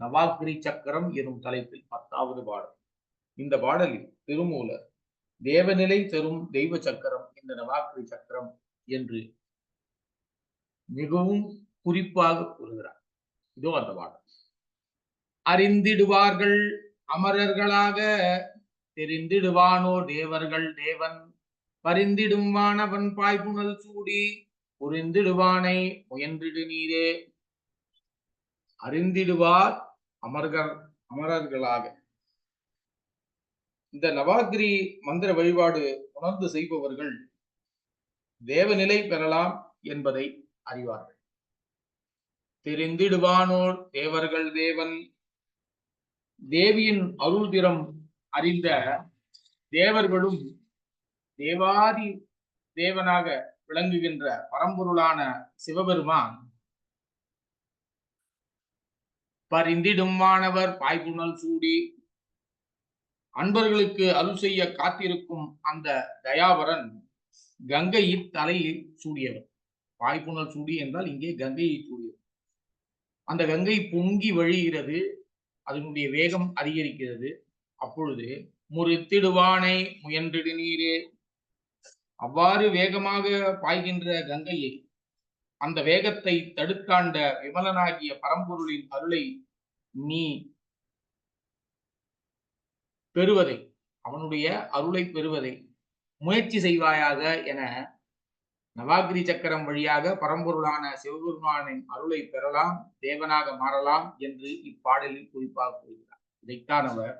நவாகிரி சக்கரம் எனும் தலைப்பில் பத்தாவது பாடல். இந்த பாடலில் திருமூலர் தேவநிலை தரும் தெய்வ சக்கரம் இந்த நவாகிரி சக்கரம் என்று மிகவும் குறிப்பாக கூறுகிறார். இதோ அந்த பாடல். அறிந்திடுவார்கள் அமரர்களாக தெரிந்திடுவானோ தேவர்கள் தேவன்? பரிந்திடும் வானவன் பாய்புணல் சூடி புரிந்திடுவானை முயன்றிடு நீரே? அறிந்திடுவார் அமர்கள் அமரர்களாக. இந்த நவாகிரி மந்திர வழிபாடு உணர்ந்து செய்பவர்கள் தேவநிலை பெறலாம் என்பதை அறிவார்கள். தெரிந்திடுவானோர் தேவர்கள் தேவன். தேவியின் அருள் திறம் அறிந்த தேவர்களும் தேவாதி தேவனாக விளங்குகின்ற பரம்பொருளான சிவபெருமான் பரிந்திடும் மாணவர் பாய்புணல் சூடி. அன்பர்களுக்கு அருள் செய்ய காத்திருக்கும் அந்த தயாவரன் கங்கையின் தலையில் சூடியவர். பாய்புணல் சூடி என்றால் இங்கே கங்கையை சூடியவர். அந்த கங்கை பொங்கி வழிகிறது. அதனுடைய வேகம் அதிகரிக்கிறது. அப்பொழுது முறித்திடுவானை முயன்றிடு நீரே. அவ்வாறு வேகமாக பாய்கின்ற கங்கையை அந்த வேகத்தை தடுத்தாண்ட விமலனாகிய பரம்பொருளின் அருளை நீ பெறுவதை அவனுடைய அருளை பெறுவதை முயற்சி செய்வாயாக என நவாகிரி சக்கரம் வழியாக பரம்பொருளான சிவபெருமானின் அருளை பெறலாம் தேவனாக மாறலாம் என்று இப்பாடலில் குறிப்பாக கூறுகிறார். இதைத்தான் அவர்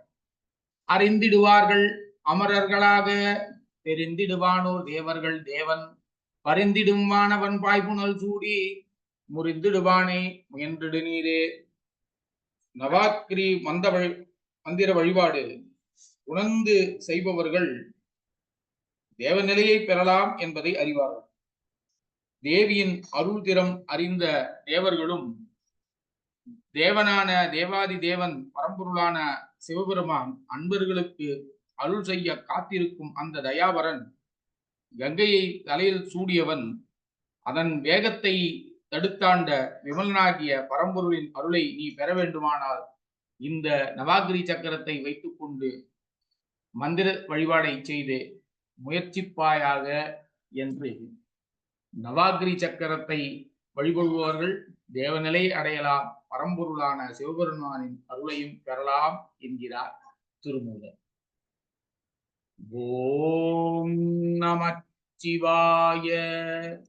அறிந்திடுவார்கள் அமரர்களாக தெரிந்திடுவானோர் தேவர்கள் தேவன் பரிந்திடும் வானவன் பாய்புணல் சூடி முறிந்திடுவானே முயன்றிடு நீரே. நவாக்கிரி மந்த வழி மந்திர வழிபாடு. உணர்ந்து செய்பவர்கள் தேவநிலையை பெறலாம் என்பதை அறிவார்கள். தேவியின் அருள் திறம் அறிந்த தேவர்களும் தேவனான தேவாதி தேவன் பரம்பொருளான சிவபெருமான் அன்பர்களுக்கு அருள் செய்ய காத்திருக்கும் அந்த தயாவரன் கங்கையை தலையில் சூடியவன் அதன் வேகத்தை தடுத்தாண்ட விமலனாகிய பரம்பொருளின் அருளை நீ பெற வேண்டுமானால் இந்த நவாகிரி சக்கரத்தை வைத்துக்கொண்டு மந்திர வழிபாடை செய்து முயற்சிப்பாயாக என்று நவாகிரி சக்கரத்தை வழிபடுபவர்கள் தேவநிலை அடையலாம் பரம்பொருளான சிவபெருமானின் அருளையும் பெறலாம் என்கிறார் திருமூலர். ஓம் நமச்சிவாய.